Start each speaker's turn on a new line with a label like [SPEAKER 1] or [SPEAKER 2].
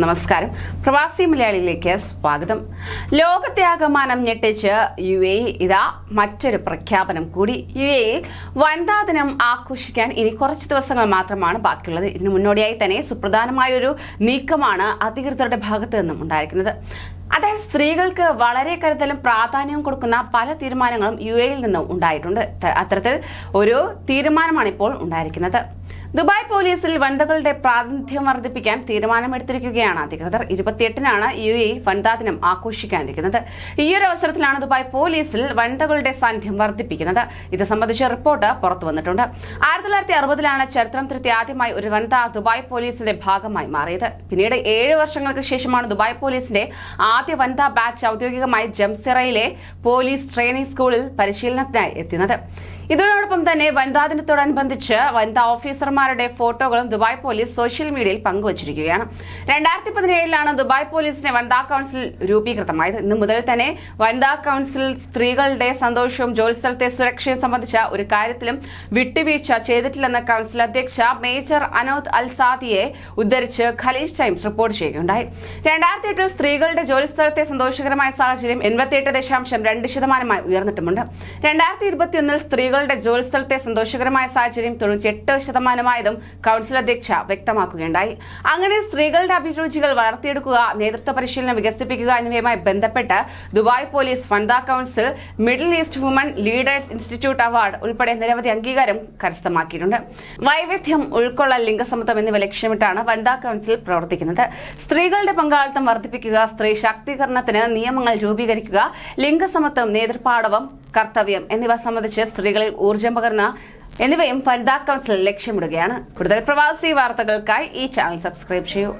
[SPEAKER 1] നമസ്കാരം. പ്രവാസി മലയാളിയിലേക്ക് സ്വാഗതം. ലോകത്യാഗമാനം ഞെട്ടിച്ച് യു എ ഇതാ മറ്റൊരു പ്രഖ്യാപനം കൂടി. യു എയിൽ വനിതാ ദിനം ആഘോഷിക്കാൻ ഇനി കുറച്ച് ദിവസങ്ങൾ മാത്രമാണ് ബാക്കിയുള്ളത്. ഇതിനു മുന്നോടിയായി തന്നെ സുപ്രധാനമായ ഒരു നീക്കമാണ് അധികൃതരുടെ ഭാഗത്ത് നിന്നും ഉണ്ടായിരിക്കുന്നത്. അതായത് സ്ത്രീകൾക്ക് വളരെ കരുതലും പ്രാധാന്യവും കൊടുക്കുന്ന പല തീരുമാനങ്ങളും യു എയിൽ നിന്നും ഉണ്ടായിട്ടുണ്ട്. അത്തരത്തിൽ ഒരു തീരുമാനമാണ് ഇപ്പോൾ ഉണ്ടായിരിക്കുന്നത്. ദുബായ് പോലീസിൽ വനിതകളുടെ പ്രാതിനിധ്യം വർദ്ധിപ്പിക്കാൻ തീരുമാനമെടുത്തിരിക്കുകയാണ് അധികൃതർ. ഇരുപത്തിയെട്ടിനാണ് യു എ വനിതാ ദിനം ആഘോഷിക്കാനിരിക്കുന്നത്. ഈയൊരു അവസരത്തിലാണ് ദുബായ് പോലീസിൽ വനിതകളുടെ സാന്നിധ്യം വർദ്ധിപ്പിക്കുന്നത്. ഇത് സംബന്ധിച്ച റിപ്പോർട്ട് പുറത്തു വന്നിട്ടുണ്ട്. ആയിരത്തി തൊള്ളായിരത്തി അറുപതിലാണ് ചരിത്രം തിരുത്തി ആദ്യമായി ഒരു വനിത ദുബായ് പോലീസിന്റെ ഭാഗമായി മാറിയത്. പിന്നീട് ഏഴ് വർഷങ്ങൾക്ക് ശേഷമാണ് ദുബായ് പോലീസിന്റെ ആദ്യ വനിതാ ബാച്ച് ഔദ്യോഗികമായി ജംസിറയിലെ പോലീസ് ട്രെയിനിംഗ് സ്കൂളിൽ പരിശീലനത്തിനായി എത്തുന്നത് ഇതിനോടൊപ്പം തന്നെ വനിതാ ദിനത്തോടനുബന്ധിച്ച് വനിതാ ഓഫീസർമാരുടെ ഫോട്ടോകളും ദുബായ് പോലീസ് സോഷ്യൽ മീഡിയയിൽ പങ്കുവച്ചിരിക്കുകയാണ്. രണ്ടായിരത്തി പതിനേഴിലാണ് ദുബായ് പോലീസിനെ വനിതാ കൗൺസിൽ രൂപീകൃതമായത്. ഇന്ന് മുതൽ തന്നെ വനിതാ കൗൺസിൽ സ്ത്രീകളുടെ സന്തോഷവും ജോലിസ്ഥലത്തെ സുരക്ഷയും സംബന്ധിച്ച ഒരു കാര്യത്തിലും വിട്ടുവീഴ്ച ചെയ്തിട്ടില്ലെന്ന കൗൺസിൽ അധ്യക്ഷ മേജർ അനോദ് അൽസാദിയെ ഉദ്ധരിച്ച് ഖലീജ് ടൈംസ് റിപ്പോർട്ട് ചെയ്യുകയുണ്ടായി. രണ്ടായിരത്തി എട്ടിൽ സ്ത്രീകളുടെ ജോലിസ്ഥലത്തെ സന്തോഷകരമായ സാഹചര്യം എൺപത്തിയെട്ട് ദശാംശം രണ്ട് ശതമാനമായി ഉയർന്നിട്ടുമുണ്ട്. രണ്ടായിരത്തി ഇരുപത്തിയൊന്നിൽ സ്ത്രീകളുടെ ജോലിസ്ഥലത്തെ സന്തോഷകരമായ സാഹചര്യം തൊണ്ണൂറ്റിയെട്ട് ശതമാനമായതും കൗൺസിൽ അധ്യക്ഷ വ്യക്തമാക്കുകയുണ്ടായി. അങ്ങനെ സ്ത്രീകളുടെ അഭിരുചികൾ വളർത്തിയെടുക്കുക നേതൃത്വ പരിശീലനം വികസിപ്പിക്കുക എന്നിവയുമായി ബന്ധപ്പെട്ട് ദുബായ് പോലീസ് വനിതാ council Middle East woman leaders institute award ഉൾപ്പെടെ നിരവധി അംഗീകാരം കരസ്ഥമാക്കിയിട്ടുണ്ട്. വൈവിധ്യം ഉൾക്കൊള്ളൽ ലിംഗസമത്വം എന്നിവ ലക്ഷ്യമിട്ടാണ് വനിതാ കൗൺസിൽ പ്രവർത്തിക്കുന്നത്. സ്ത്രീകളുടെ പങ്കാളിത്തം വർദ്ധിപ്പിക്കുക സ്ത്രീ ശാക്തീകരണത്തിന് നിയമങ്ങൾ രൂപീകരിക്കുക ലിംഗസമത്വം നേതൃപാടവം കർത്തവ്യം എന്നിവ സംബന്ധിച്ച് സ്ത്രീകളിൽ ഊർജം പകർന്ന എന്നിവയും വനിതാ കൗൺസിൽ ലക്ഷ്യമിടുകയാണ്. കൂടുതൽ പ്രവാസി വാർത്തകൾക്കായി ഈ ചാനൽ സബ്സ്ക്രൈബ് ചെയ്യൂ.